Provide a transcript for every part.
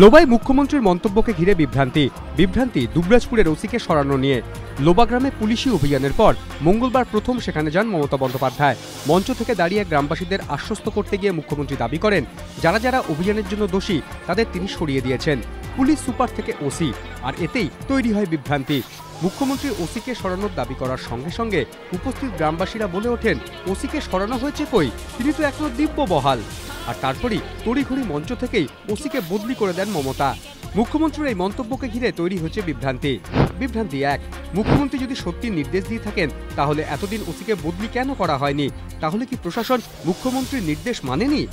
লোবায় মুখ্যমন্ত্রীর মন্তব্যকে ঘিরে বিভ্রান্তি। বিভ্রান্তি দুবরাজপুরের ওসিকে সরানো নিয়ে। লোবা গ্রামে পুলিশি অভিযানের পর মঙ্গলবার প্রথম সেখানে যান মমতা বন্দ্যোপাধ্যায়। মঞ্চ থেকে দাঁড়িয়ে গ্রামবাসীদের আশ্বস্ত করতে গিয়ে মুখ্যমন্ত্রী দাবি করেন, যারা যারা অভিযানের জন্য দোষী, তাদের তিনি সরিয়ে দিয়েছেন। পুলিশ সুপার থেকে ওসি, আর এতেই তৈরি হয় বিভ্রান্তি। মুখ্যমন্ত্রী ওসিকে সরানোর দাবি করার সঙ্গে সঙ্গে উপস্থিত গ্রামবাসীরা বলে ওঠেন, ওসিকে সরানো হয়েছে কই? তিনি তো এখনও দিব্য বহাল আর তারপরই তড়িঘড়ি মঞ্চ থেকেই ওসিকে বদলি করে দেন মমতা। মুখ্যমন্ত্রীর এই মন্তব্যকে ঘিরে তৈরি হচ্ছে বিভ্রান্তি। বিভ্রান্তি এক। মুখ্যমন্ত্রী যদি সত্যি নির্দেশ দিয়ে থাকেন, তাহলে এতদিন ওসিকে বদলি কেন করা হয়নি? তাহলে কি প্রশাসন মুখ্যমন্ত্রীর নির্দেশ মানেনি?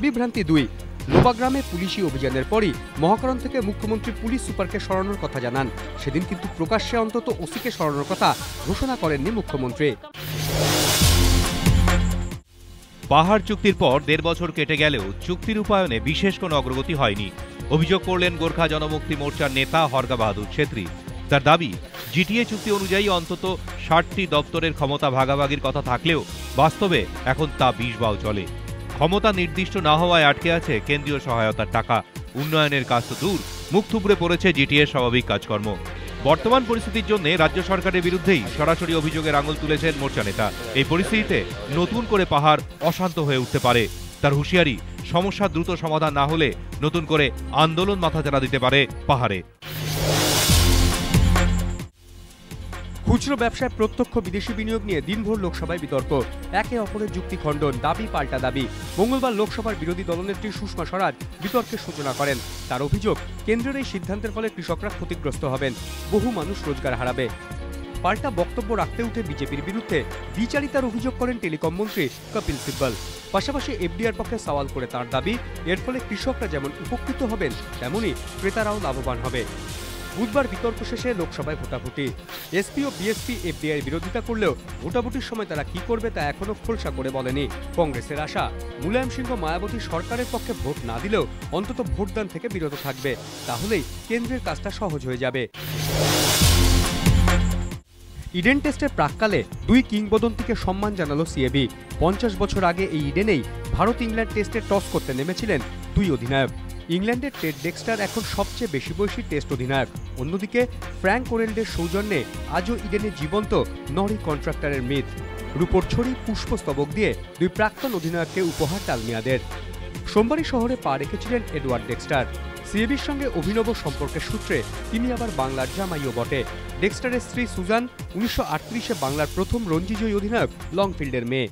বিভ্রান্তি দুই। লোবাগ্রামে পুলিশি অভিযানের পরই মহাকরণ থেকে মুখ্যমন্ত্রী পুলিশ সুপারকে সরানোর কথা জানান। সেদিন কিন্তু প্রকাশ্যে অন্তত ওসিকে সরানোর কথা ঘোষণা করেননি মুখ্যমন্ত্রী। পাহাড় চুক্তির পর দেড় বছর কেটে গেলেও চুক্তি রূপায়ণে বিশেষ কোনো অগ্রগতি হয়নি। অভিযোগ করলেন গোর্খা জনমুক্তি মোর্চার নেতা হরগা বাহাদুর ছেত্রী। তার দাবি, জিটিএ চুক্তি অনুযায়ী অন্তত ষাটটি দপ্তরের ক্ষমতা ভাগাভাগির কথা থাকলেও বাস্তবে এখন তা বিষ বাও চলে। ক্ষমতা নির্দিষ্ট না হওয়ায় আটকে আছে কেন্দ্রীয় সহায়তার টাকা। উন্নয়নের কাজ তো দূর, মুখ থুবড়ে পড়েছে জিটিএর স্বাভাবিক কাজকর্ম। বর্তমান পরিস্থিতির জন্য রাজ্য সরকারের বিরুদ্ধেই সরাসরি অভিযোগের আঙুল তুলেছেন মোর্চা নেতা। এই পরিস্থিতিতে নতুন করে পাহাড় অশান্ত হয়ে উঠতে পারে। তার হুঁশিয়ারি, সমস্যা দ্রুত সমাধান না হলে নতুন করে আন্দোলন মাথা মাথাচাড়া দিতে পারে পাহাড়ে। খুচরো ব্যবসায় প্রত্যক্ষ বিদেশি বিনিয়োগ নিয়ে দিনভর লোকসভায় বিতর্ক। একে অপরের যুক্তি খণ্ডন, দাবি পাল্টা দাবি। মঙ্গলবার লোকসভার বিরোধী দলনেত্রী সুষমা স্বরাজ বিতর্কের সূচনা করেন। তার অভিযোগ, কেন্দ্রের এই সিদ্ধান্তের ফলে কৃষকরা ক্ষতিগ্রস্ত হবেন। বহু মানুষ রোজগার হারাবে। পাল্টা বক্তব্য রাখতে উঠে বিজেপির বিরুদ্ধে দ্বিচারিতার অভিযোগ করেন টেলিকম মন্ত্রী কপিল সিব্বল। পাশাপাশি এফডিআর পক্ষে সওয়াল করে তার দাবি, এর ফলে কৃষকরা যেমন উপকৃত হবেন তেমনই ক্রেতারাও লাভবান হবে। বুধবার বিতর্ক শেষে লোকসভায় ভোটাভুটি। এসপি ও বিএসপি এফডিআই বিরোধিতা করলেও ভোটাভুটির সময় তারা কি করবে তা এখনও খোলসা করে বলেনি কংগ্রেসের আশা। মুলায়ম সিংহ মায়াবতী সরকারের পক্ষে ভোট না দিলেও অন্তত ভোটদান থেকে বিরত থাকবে। তাহলেই কেন্দ্রের কাজটা সহজ হয়ে যাবে। ইডেন টেস্টের প্রাককালে দুই কিংবদন্তিকে সম্মান জানালো সিএবি পঞ্চাশ বছর আগে এই ইডেনেই ভারত ইংল্যান্ড টেস্টে টস করতে নেমেছিলেন দুই অধিনায়ক। ইংল্যান্ডের টেড ডেক্সটার এখন সবচেয়ে বেশি বয়সী টেস্ট অধিনায়ক। অন্যদিকে, ফ্র্যাঙ্ক ওরেল্ডের সৌজন্যে আজও ইডেনে জীবন্ত নরি কন্ট্রাক্টরের মিথ। রূপর ছড়ি পুষ্পস্তবক দিয়ে দুই প্রাক্তন অধিনায়ককে উপহার টালমিয়াদের সোমবারই শহরে পা রেখেছিলেন এডওয়ার্ড ডেক্সটার। সিএবির সঙ্গে অভিনব সম্পর্কের সূত্রে তিনি আবার বাংলার জামাইও বটে। ডেক্সটারের স্ত্রী সুজান উনিশশো বাংলার প্রথম রঞ্জিজয়ী অধিনায়ক লংফিল্ডের মেয়ে।